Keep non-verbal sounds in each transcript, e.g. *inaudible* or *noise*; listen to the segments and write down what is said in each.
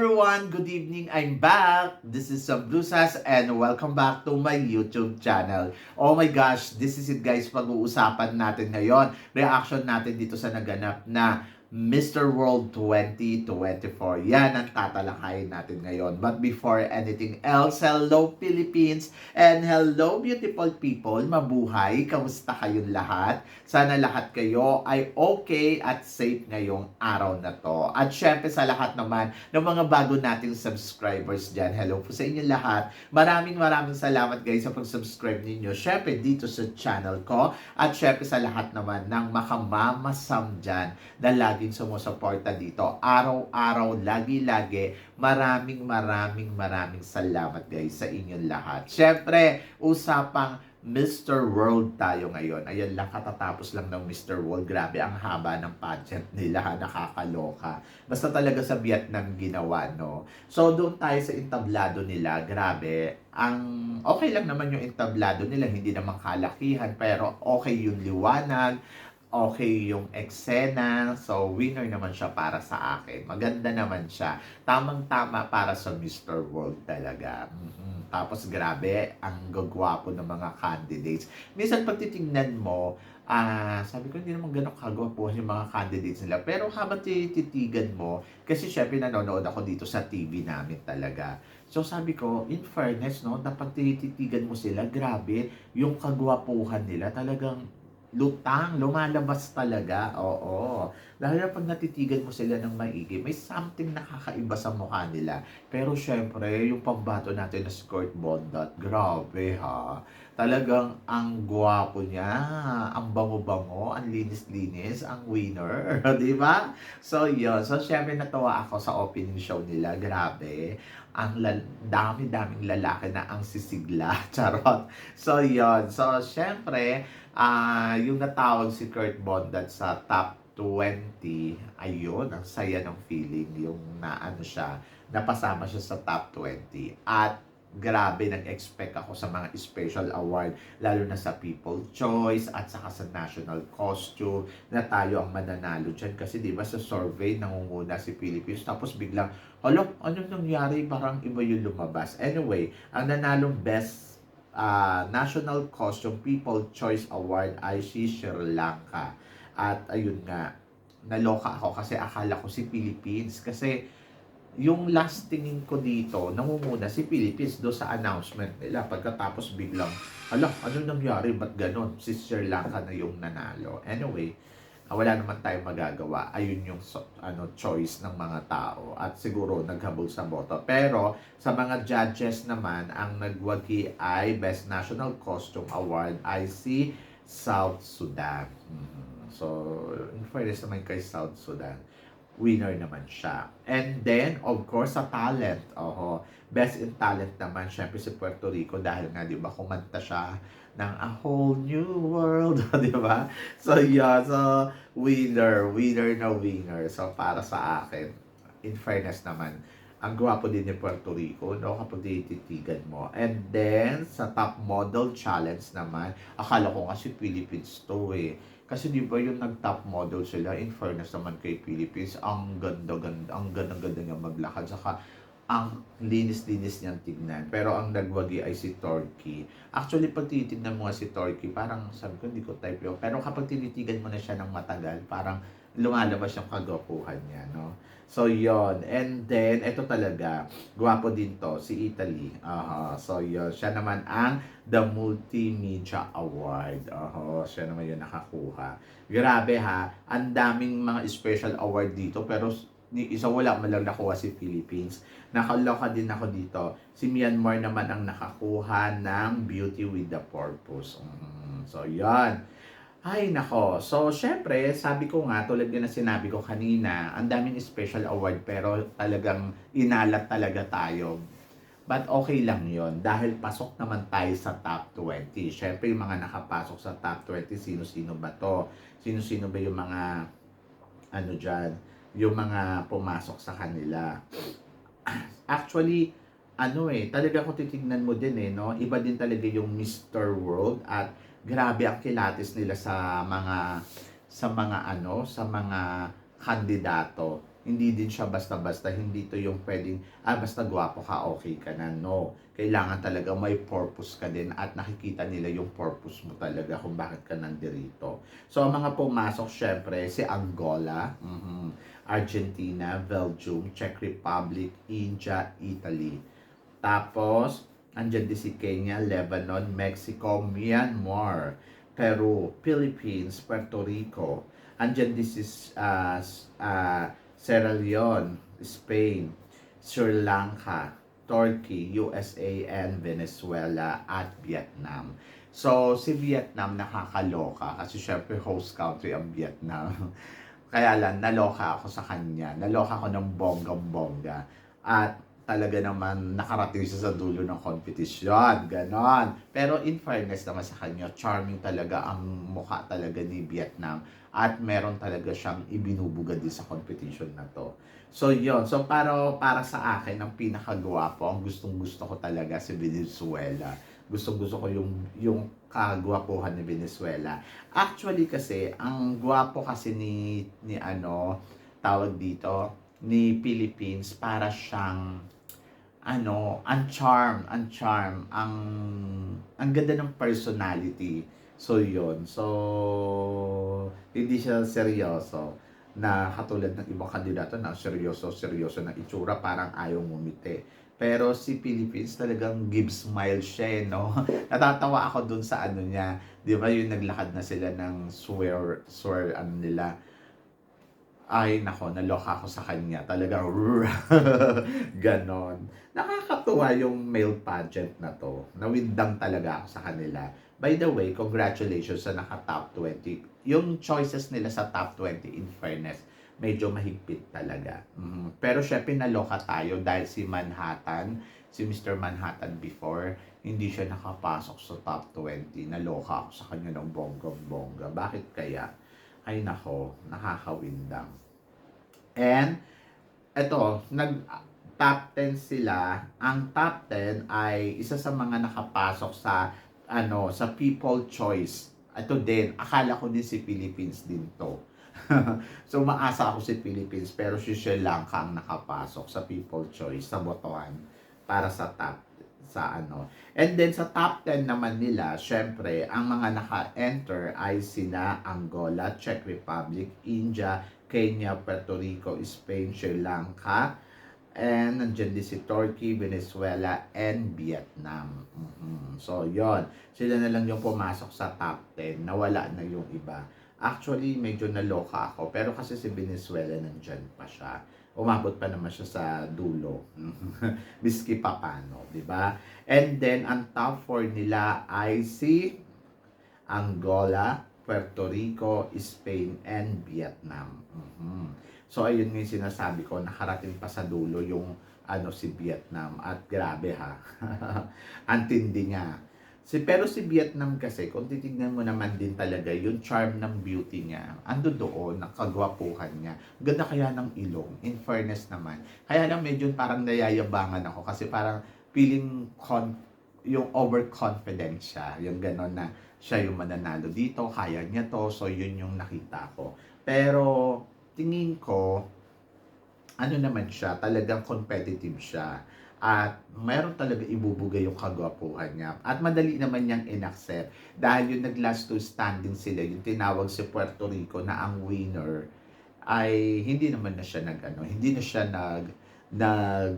Everyone! Good evening! I'm back! This is Sam Blusas and welcome back to my YouTube channel. Oh my gosh, this is it guys, pag-uusapan natin ngayon. Reaction natin dito sa naganap na Mr. World 2024. Yan ang tatalakayin natin ngayon. But before anything else, hello Philippines and hello beautiful people. Mabuhay! Kamusta kayong lahat? Sana lahat kayo ay okay at safe ngayong araw na to. At syempre sa lahat naman ng mga bago nating subscribers dyan, hello po sa inyo lahat. Maraming maraming salamat guys sa pag-subscribe ninyo. Syempre dito sa channel ko at syempre sa lahat naman ng makamamasam dyan na laging sumusuporta dito. Araw-araw, lagi-lagi, maraming maraming maraming salamat guys sa inyong lahat. Syempre, usapang Mr. World tayo ngayon. Ayan lang, katatapos lang ng Mr. World. Grabe, ang haba ng pageant nila. Nakakaloka. Basta talaga sa Vietnam ginawa, no? So, doon tayo sa entablado nila. Grabe. Ang okay lang naman yung entablado nila. Hindi naman kalakihan. Pero okay yung liwanag okay yung eksena. So, winner naman siya para sa akin. Maganda naman siya. Tamang-tama para sa Mr. World talaga. Mhm. Tapos, grabe, ang gagwapo ng mga candidates. Minsan, pag titingnan mo, ah, sabi ko, hindi naman ganun kagwapo yung mga candidates nila. Pero habang tititigan mo, kasi syempre nanonood ako dito sa TV namin talaga. So sabi ko, in fairness, no, dapat tititigan mo sila, grabe, yung kagwapuhan nila talagang lutang, lumalabas talaga. Oo. Lalo na pag natitigan mo sila ng maigi, may something nakakaiba sa mukha nila. Pero syempre, yung pambato natin na si Kurt Bondat, grabe ha. Talagang ang gwapo niya, ang bango-bango, ang linis-linis, ang winner, *laughs* di ba? So yun, so syempre natawa ako sa opening show nila, grabe. Ang lal- dami-daming lalaki na ang sisigla, *laughs* charot. So yun, so syempre, ah yung natawag si Kurt Bondat sa top 20, ayun, ang saya ng feeling, yung na ano siya, napasama siya sa top 20. At grabe, nag-expect ako sa mga special award, lalo na sa People Choice at saka sa National Costume, na tayo ang mananalo dyan. Kasi di ba sa survey, nangunguna si Philippines, tapos biglang, hala, anong nangyari? Parang iba yung lumabas. Anyway, ang nanalong best ah, National Costume People Choice Award ay si Sri Lanka. At ayun nga, naloka ako kasi akala ko si Philippines. Kasi yung last tingin ko dito, nangunguna si Philippines do sa announcement nila. Pagkatapos biglang, hala, ano nangyari? Ba't ganon? Si Sri Lanka na yung nanalo. Anyway, ah, wala naman tayong magagawa. Ayun yung ano choice ng mga tao at siguro naghabol sa boto. Pero sa mga judges naman, ang nagwagi ay Best National Costume Award ay si South Sudan. Mhm. So, in fairness naman kay South Sudan, winner naman siya. And then, of course, sa talent. Oho, best in talent naman, syempre si Puerto Rico dahil nga, di ba, kumanta siya ng A Whole New World, *laughs* di ba? So, yeah, so, winner, winner na winner. So, para sa akin, in fairness naman, ang gwapo din ni Puerto Rico, no, kapag tititigan mo. And then, sa top model challenge naman, akala ko kasi Philippines to eh. Kasi di ba yung nag-top model sila, in fairness naman kay Philippines, ang ganda-ganda, ang ganda-ganda niya maglakad. Saka, ang linis-linis niyang tignan. Pero ang nagwagi ay si Turkey. Actually, pag tinitignan mo nga si Turkey, parang sabi ko, hindi ko type yun. Pero kapag tinitigan mo na siya ng matagal, parang lumalabas yung kagwapuhan niya, no? So, yon And then, ito talaga, gwapo din to, si Italy. Aha, so, yon Siya naman ang The Multimedia Award. Aha, siya naman yung nakakuha. Grabe ha, ang daming mga special award dito, pero ni isa wala man lang nakuha si Philippines. Nakaloka din ako dito. Si Myanmar naman ang nakakuha ng Beauty with the Purpose. Mm, so, yan. Ay, nako. So, syempre, sabi ko nga, tulad nga na sinabi ko kanina, ang daming special award pero talagang inalat talaga tayo. But okay lang yon dahil pasok naman tayo sa top 20. Syempre, yung mga nakapasok sa top 20, sino-sino ba to? Sino-sino ba yung mga, ano dyan, yung mga pumasok sa kanila. *clears throat* Actually, ano eh, talaga kung titignan mo din eh, no? Iba din talaga yung Mr. World at grabe ang kilatis nila sa mga sa mga ano, sa mga kandidato. Hindi din siya basta-basta, hindi to yung pwedeng, ah, basta gwapo ka, okay ka na. No. Kailangan talaga may purpose ka din at nakikita nila yung purpose mo talaga kung bakit ka nandirito. So, ang mga pumasok, syempre, si Angola, mhm, Argentina, Belgium, Czech Republic, India, Italy. Tapos, andyan din si Kenya, Lebanon, Mexico, Myanmar, Peru, Philippines, Puerto Rico. Andyan din si s- ah, Sierra Leone, Spain, Sri Lanka, Turkey, USA, and Venezuela at Vietnam. So, si Vietnam nakakaloka kasi syempre host country ang Vietnam. *laughs* Kaya lang, naloka ako sa kanya. Naloka ako ng bonggang-bongga. At talaga naman nakarating siya sa dulo ng competition. Ganon. Pero in fairness naman sa kanya, charming talaga ang mukha talaga ni Vietnam. At meron talaga siyang ibinubuga din sa competition na to. So yon So para, para sa akin, ang pinakagwapo, ang gustong gusto ko talaga si Venezuela. Gustong gusto ko yung, yung kagwapuhan ni Venezuela. Actually kasi, ang gwapo kasi ni, ni ano, tawag dito, ni Philippines, para siyang ano, ang charm, ang charm, ang ang ganda ng personality. So yun. So hindi siya seryoso na katulad ng ibang kandidato na seryoso, seryoso na itsura, parang ayaw ngumiti. Pero si Philippines talagang give smile siya, eh, no? *laughs* Natatawa ako dun sa ano niya. Di ba yung naglakad na sila ng swear, swear, ano nila, ay nako, naloka ako sa kanya. Talagang *laughs* ganon. Nakakatuwa yung male pageant na to. Nawindang talaga ako sa kanila. By the way, congratulations sa naka-top 20. Yung choices nila sa top 20, in fairness, medyo mahigpit talaga. Mhm. Pero syempre naloka tayo dahil si Manhattan, si Mr. Manhattan before, hindi siya nakapasok sa top 20. Naloka ako sa kanya ng bonggang-bongga. Bakit kaya? Ay nako, nakakawindang. And, eto, nag top 10 sila. Ang top 10 ay isa sa mga nakapasok sa ano, sa People Choice. Ito din, akala ko din si Philippines din to. *laughs* so maasa ako si Philippines pero si Sri Lanka ang nakapasok sa People Choice sa botohan para sa top sa ano. And then sa top 10 naman nila, syempre, ang mga naka-enter ay sina Angola, Czech Republic, India, Kenya, Puerto Rico, Spain, Sri Lanka, and nandiyan din si Turkey, Venezuela, and Vietnam. Mhm. So, yon Sila na lang yung pumasok sa top 10. Nawala na yung iba. Actually, medyo naloka ako. Pero kasi si Venezuela nandyan pa siya. Umabot pa naman siya sa dulo. *laughs* Miski pa paano, di ba? And then, ang top 4 nila ay si Angola, Puerto Rico, Spain, and Vietnam. Mhm. So, ayun nga yung sinasabi ko, nakarating pa sa dulo yung ano si Vietnam. At grabe ha. *laughs* Antindi nga. Si, pero si Vietnam kasi, kung titignan mo naman din talaga, yung charm ng beauty niya, ando doon, nakagwapuhan niya. Ganda kaya ng ilong, in fairness naman. Kaya lang medyo parang nayayabangan ako kasi parang feeling con yung overconfident siya. Yung gano'n na siya yung mananalo dito, kaya niya to, so yun yung nakita ko. Pero tingin ko, ano naman siya, talagang competitive siya. At meron talaga ibubugay yung kagwapuhan niya. At madali naman niyang inaccept. Dahil yung nag-last two standing sila, yung tinawag si Puerto Rico na ang winner, ay hindi naman na siya nag, ano, hindi na siya nag, nag,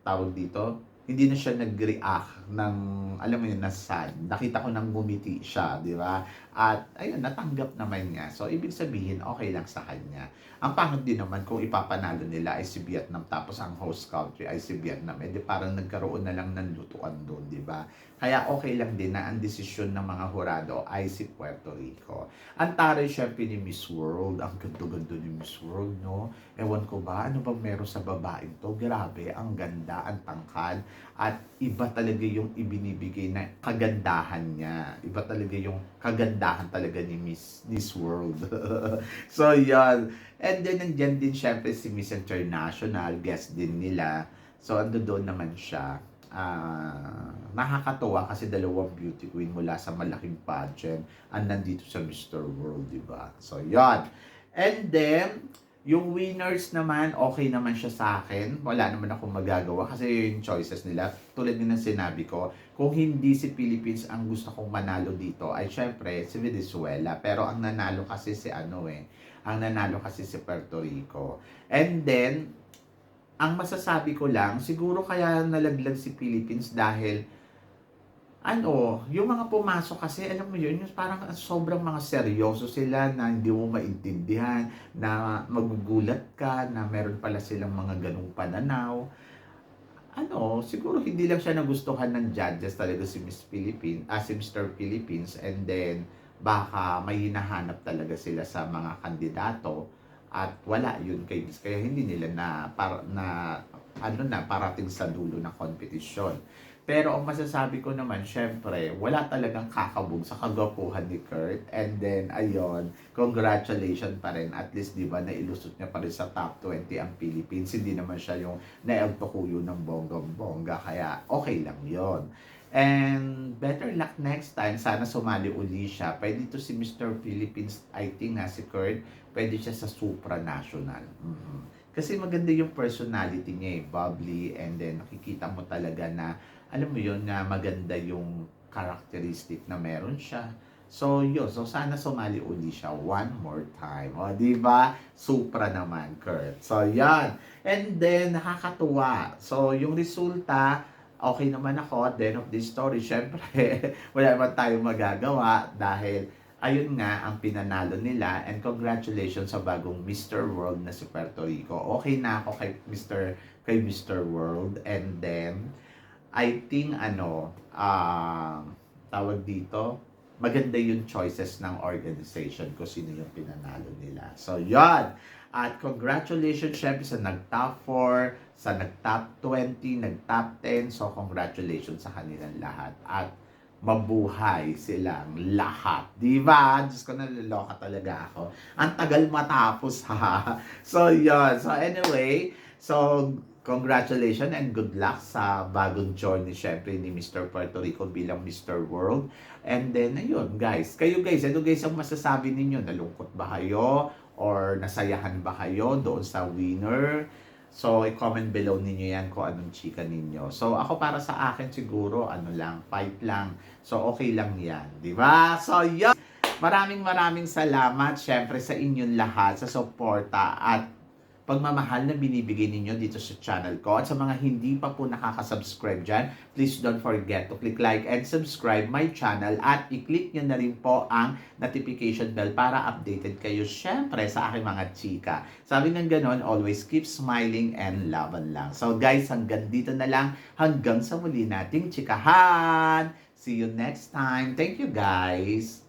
tawag dito, hindi na siya nag-react ng, alam mo yun, na sad. Nakita ko nang bumiti siya, di ba? At, ayun, natanggap naman niya. So, ibig sabihin, okay lang sa kanya. Ang pangit din naman kung ipapanalo nila ay si Vietnam tapos ang host country ay si Vietnam. Eh, di parang nagkaroon na lang ng lutuan doon, di ba? Kaya okay lang din na ang desisyon ng mga hurado ay si Puerto Rico. Ang taray syempre ni Miss World. Ang ganda-ganda ni Miss World, no? Ewan ko ba, ano bang meron sa babaeng to? Grabe, ang ganda, ang tangkad. At iba talaga yung ibinibigay na kagandahan niya. Iba talaga yung kagandahan talaga ni Miss, Miss World. *laughs* so, yan. And then, nandyan din syempre si Miss International, guest din nila. So, ando doon naman siya. Ah, nakakatuwa kasi dalawang beauty queen mula sa malaking pageant ang nandito sa Mr. World, di ba? So, yan. And then, Yung winners naman, okay naman siya sa akin. Wala naman akong magagawa kasi yung choices nila. Tulad din ng sinabi ko, kung hindi si Philippines ang gusto kong manalo dito, ay syempre si Venezuela. Pero ang nanalo kasi si ano eh, ang nanalo kasi si Puerto Rico. And then, ang masasabi ko lang, siguro kaya nalaglag si Philippines dahil ano, yung mga pumasok kasi, alam mo yun, yung parang sobrang mga seryoso sila na hindi mo maintindihan, na magugulat ka, na meron pala silang mga ganong pananaw. Ano, siguro hindi lang siya nagustuhan ng judges talaga si Miss Philippines, ah, si Mr. Philippines, and then baka may hinahanap talaga sila sa mga kandidato at wala yun kay Miss. Kaya hindi nila na, para, na ano na, parating sa dulo ng kompetisyon. Pero ang masasabi ko naman, syempre, wala talagang kakabog sa kagwapuhan ni Kurt. And then, ayun, congratulations pa rin. At least, di ba, nailusot niya pa rin sa top 20 ang Philippines. Hindi naman siya yung naeltokuyo ng bonggang-bongga. Kaya, okay lang yon And better luck next time. Sana sumali uli siya. Pwede to si Mr. Philippines, I think nga si Kurt, pwede siya sa supranational. Mhm. Kasi maganda yung personality niya eh, bubbly, and then nakikita mo talaga na, alam mo yun, na maganda yung characteristic na meron siya. So, yun. So, sana sumali uli siya one more time. O, di ba? Supra naman, Kurt. So, yan. And then, nakakatuwa. So, yung resulta, okay naman ako at the end of this story. Syempre, *laughs* wala naman tayong magagawa dahil ayun nga ang pinanalo nila and congratulations sa bagong Mr. World na si Puerto Rico. Okay na ako kay Mr. kay Mr. World and then I think ano ah tawag dito maganda yung choices ng organization ko sino yung pinanalo nila. So yon at congratulations syempre sa nag-top 4, sa nag-top 20, nag-top 10. So congratulations sa kanilang lahat. At mabuhay silang lahat. Di ba? Diyos ko, naloloka talaga ako. Ang tagal matapos, ha? *laughs* So, yun. So, anyway, so, congratulations and good luck sa bagong journey, syempre, ni Mr. Puerto Rico bilang Mr. World. And then, ayun, guys. Kayo, guys, ano guys ang masasabi ninyo? Nalungkot ba kayo? Or nasayahan ba kayo doon sa winner? So, i-comment below ninyo yan kung anong chika ninyo. So, ako para sa akin siguro, ano lang, fight lang. So, okay lang yan. Di ba? So, yun. Maraming maraming salamat, syempre, sa inyong lahat, sa suporta at pagmamahal na binibigay ninyo dito sa channel ko. At sa mga hindi pa po nakakasubscribe dyan, please don't forget to click like and subscribe my channel at i-click nyo na rin po ang notification bell para updated kayo syempre sa aking mga chika. Sabi ng ganon, always keep smiling and laban lang. So guys, hanggang dito na lang. Hanggang sa muli nating chikahan. See you next time. Thank you guys.